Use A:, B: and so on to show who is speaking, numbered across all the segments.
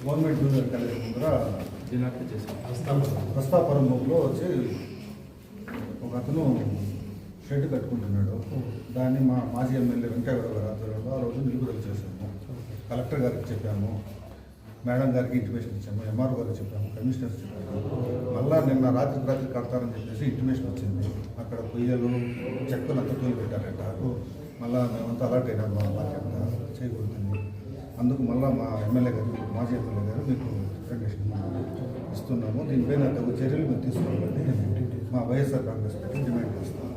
A: Government junior college ముందర
B: దినాకర్ చేసాం
A: ప్రస్తాపురంలో వచ్చి ఒక అతను షెడ్ కట్టుకుంటున్నాడు. దాన్ని మా మాజీ ఎమ్మెల్యే వెంకయ్యగౌడ గారి ఆధ్వర్యంలో ఆ రోజు నిలుపుదల చేశాము. కలెక్టర్ గారికి చెప్పాము. మేడం గారికి ఇంటిమేషన్ ఇచ్చాము. ఎంఆర్ఓ గారికి చెప్పాము. కమిషనర్ చెప్పాము మళ్ళా నిన్న రాత్రి రాత్రి కడతారని చెప్పేసి ఇంటిమేషన్ వచ్చింది. అక్కడ పొయ్యలు చెక్కలు అంత తోలు పెట్టారట. మళ్ళా మేమంతా అలర్ట్ అయినాము మా బాధ్యత చేయకూడదని. అందుకు మళ్ళా మా ఎమ్మెల్యే గారు మాజీ ఎమ్మెల్యే గారు మీకు రికమెండేషన్ ఇస్తున్నాము. దీనిపైన తగు చర్యలు మీరు తీసుకోవాలని మా వైఎస్ఆర్ కాంగ్రెస్ పార్టీ డిమాండ్ చేస్తాము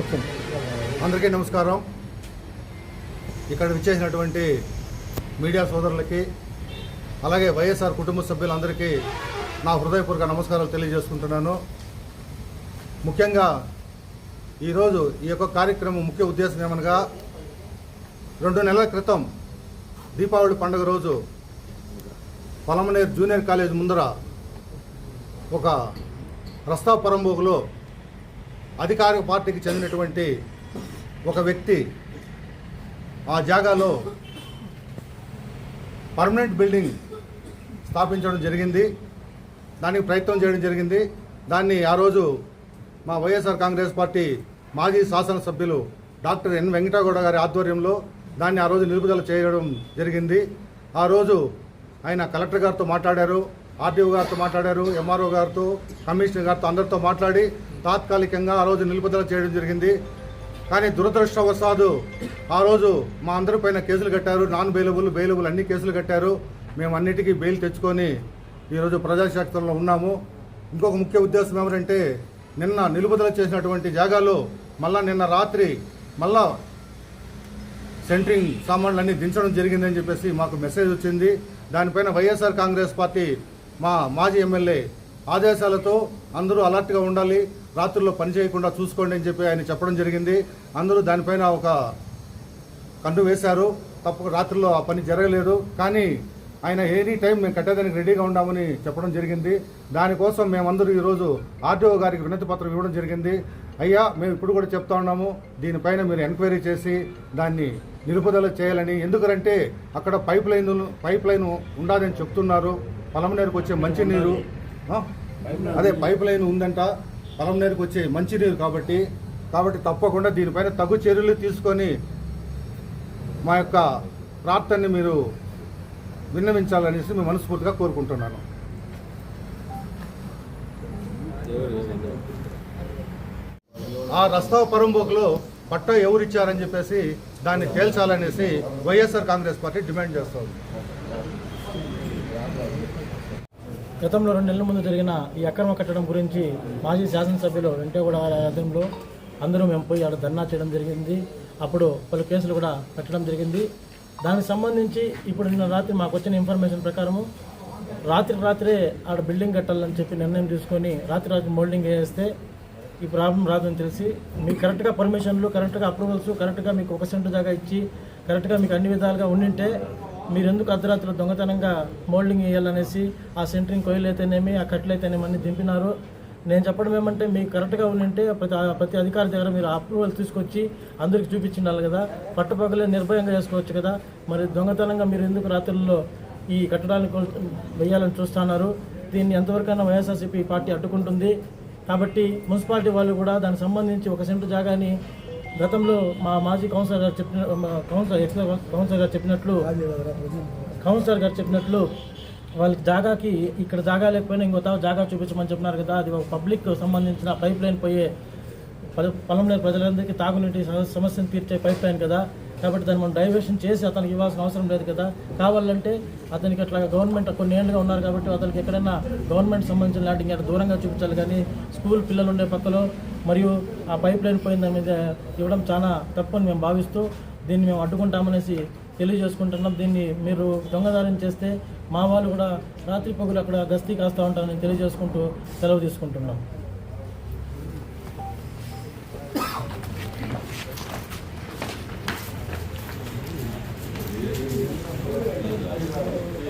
A: ఓకే. అందరికీ నమస్కారం. ఇక్కడ విచ్చేసినటువంటి మీడియా సోదరులకి అలాగే వైఎస్ఆర్ కుటుంబ సభ్యులందరికీ నా హృదయపూర్వక నమస్కారాలు తెలియజేసుకుంటున్నాను. ముఖ్యంగా ఈరోజు ఈ యొక్క కార్యక్రమం ముఖ్య ఉద్దేశం ఏమనగా రెండు నెలల క్రితం దీపావళి పండుగ రోజు పలమనేర్ జూనియర్ కాలేజ్ ముందర ఒక రస్తా పరంబోగులో అధికారిక పార్టీకి చెందినటువంటి ఒక వ్యక్తి ఆ జాగాలో పర్మనెంట్ బిల్డింగ్ స్థాపించడం జరిగింది. దానికి ప్రయత్నం చేయడం జరిగింది. దాన్ని ఆ రోజు మా వైఎస్ఆర్ కాంగ్రెస్ పార్టీ మాజీ శాసనసభ్యులు డాక్టర్ ఎన్ వెంకటగౌడ గారి ఆధ్వర్యంలో దాన్ని ఆ రోజు నిలుపుదల చేయడం జరిగింది. ఆ రోజు ఆయన కలెక్టర్ గారితో మాట్లాడారు ఆర్డీఓ గారితో మాట్లాడారు ఎంఆర్ఓ గారితో కమిషనర్ గారితో అందరితో మాట్లాడి తాత్కాలికంగా ఆ రోజు నిలుపుదల చేయడం జరిగింది. కానీ దురదృష్టవశాదు ఆ రోజు మా అందరిపైన కేసులు కట్టారు. నాన్ బెయిలబుల్ బెయిలబుల్ అన్ని కేసులు కట్టారు. మేము అన్నిటికీ బెయిల్ తెచ్చుకొని ఈరోజు ప్రజాశాఖలో ఉన్నాము. ఇంకొక ముఖ్య ఉద్దేశం ఏమిటంటే నిన్న నిలుపుదల చేసినటువంటి జాగాలు మళ్ళా నిన్న రాత్రి మళ్ళా సెంట్రింగ్ సామాన్లన్నీ దించడం జరిగిందని చెప్పేసి మాకు మెసేజ్ వచ్చింది. దానిపైన వైఎస్ఆర్ కాంగ్రెస్ పార్టీ మా మాజీ ఎమ్మెల్యే ఆదేశాలతో అందరూ అలర్ట్గా ఉండాలి రాత్రుల్లో పని చేయకుండా చూసుకోండి అని చెప్పి ఆయన చెప్పడం జరిగింది. అందరూ దానిపైన ఒక కండు వేశారు. తప్ప రాత్రుల్లో ఆ పని జరగలేదు. కానీ ఆయన ఎనీ టైం మేము కట్టేదానికి రెడీగా ఉండామని చెప్పడం జరిగింది. దానికోసం మేమందరూ ఈరోజు ఆర్టీఓ గారికి వినతి పత్రం ఇవ్వడం జరిగింది. అయ్యా మేము ఇప్పుడు కూడా చెప్తా ఉన్నాము. దీనిపైన మీరు ఎంక్వైరీ చేసి దాన్ని నిలుపుదల చేయాలని. ఎందుకంటే అక్కడ పైప్ లైన్ పైప్ లైన్ ఉండాలని చెప్తున్నారు. పొలంనేరుకు వచ్చే మంచినీరు అదే పైప్ లైన్ ఉందంట పొలంనేరుకు వచ్చే మంచినీరు కాబట్టి కాబట్టి తప్పకుండా దీనిపైన తగు చర్యలు తీసుకొని మా యొక్క ప్రార్థనని మీరు విన్నవించాలనేసి మేము మనస్ఫూర్తిగా కోరుకుంటున్నాను. ఆ రస్తా పరంబోకులో పట్టా ఎవరిచ్చారని చెప్పేసి దాన్ని తేల్చాలనేసి వైఎస్ఆర్ కాంగ్రెస్ పార్టీ డిమాండ్ చేస్తుంది.
C: గతంలో రెండు నెలల ముందు జరిగిన ఈ అక్రమ కట్టడం గురించి మాజీ శాసనసభ్యులు వెంకటగౌడ ఆధ్వర్యంలో అందరూ మేము పోయి ఆడ ధర్నా చేయడం జరిగింది. అప్పుడు పలు కేసులు కూడా పెట్టడం జరిగింది. దానికి సంబంధించి ఇప్పుడు నిన్న రాత్రి మాకు వచ్చిన ఇన్ఫర్మేషన్ ప్రకారము రాత్రి రాత్రే ఆడ బిల్డింగ్ కట్టాలని చెప్పి నిర్ణయం తీసుకొని రాత్రి రాత్రి మోల్డింగ్ వేస్తే ఈ ప్రాబ్లం రాదని తెలిసి మీకు కరెక్ట్గా పర్మిషన్లు కరెక్ట్గా అప్రూవల్స్ కరెక్ట్గా మీకు ఒక సెంటు దాకా ఇచ్చి కరెక్ట్గా మీకు అన్ని విధాలుగా ఉండింటే మీరెందుకు అర్ధరాత్రిలో దొంగతనంగా మోల్డింగ్ వేయాలనేసి ఆ సెంటరింగ్ కొయ్యలు అయితేనేమి ఆ కట్లు అయితేనేమి అన్ని దింపినారు. నేను చెప్పడం ఏమంటే మీకు కరెక్ట్గా ఉండింటే ప్రతి ప్రతి అధికారి దగ్గర మీరు అప్రూవల్ తీసుకొచ్చి అందరికి చూపించిండాలి కదా. పట్టపగలే నిర్భయంగా చేసుకోవచ్చు కదా. మరి దొంగతనంగా మీరు ఎందుకు రాత్రుల్లో ఈ కట్టడాన్ని వేయాలని చూస్తున్నారు? దీన్ని ఎంతవరకైనా వైఎస్ఆర్సీపీ పార్టీ అడ్డుకుంటుంది. కాబట్టి మున్సిపాలిటీ వాళ్ళు కూడా దానికి సంబంధించి ఒక సెంటు జాగాని గతంలో మా మాజీ కౌన్సిలర్ గారు చెప్పిన మా కౌన్సిలర్ ఎక్స్ కౌన్సిలర్ గారు చెప్పినట్లు కౌన్సిలర్ గారు చెప్పినట్లు వాళ్ళకి జాగాకి ఇక్కడ జాగా లేకపోయినా ఇంకో తావు జాగా చూపించమని చెప్పినారు కదా అది ఒక పబ్లిక్ సంబంధించిన పైప్ లైన్ పోయే పొలం పొలంలో ప్రజలందరికీ తాగునీటి సమస్యను తీర్చే పైప్ లైన్ కదా. కాబట్టి దాన్ని మనం డైవర్షన్ చేసి అతనికి ఇవ్వాల్సిన అవసరం లేదు కదా. కావాలంటే అతనికి అట్లా గవర్నమెంట్ కొన్ని ఏళ్ళుగా ఉన్నారు కాబట్టి అతనికి ఎక్కడైనా గవర్నమెంట్ సంబంధించిన లాంటి ఇంకా దూరంగా చూపించాలి కానీ స్కూల్ పిల్లలు ఉండే పక్కలో మరియు ఆ పైప్ లైన్ పోయిన దాని మీద ఇవ్వడం చాలా తప్పని మేము భావిస్తూ దీన్ని మేము అడ్డుకుంటామనేసి తెలియజేసుకుంటున్నాం. దీన్ని మీరు దొంగదారం చేస్తే మా వాళ్ళు కూడా రాత్రి పగులు అక్కడ గస్తీ కాస్తూ ఉంటారని తెలియజేసుకుంటూ సెలవు తీసుకుంటున్నాం. Thank you.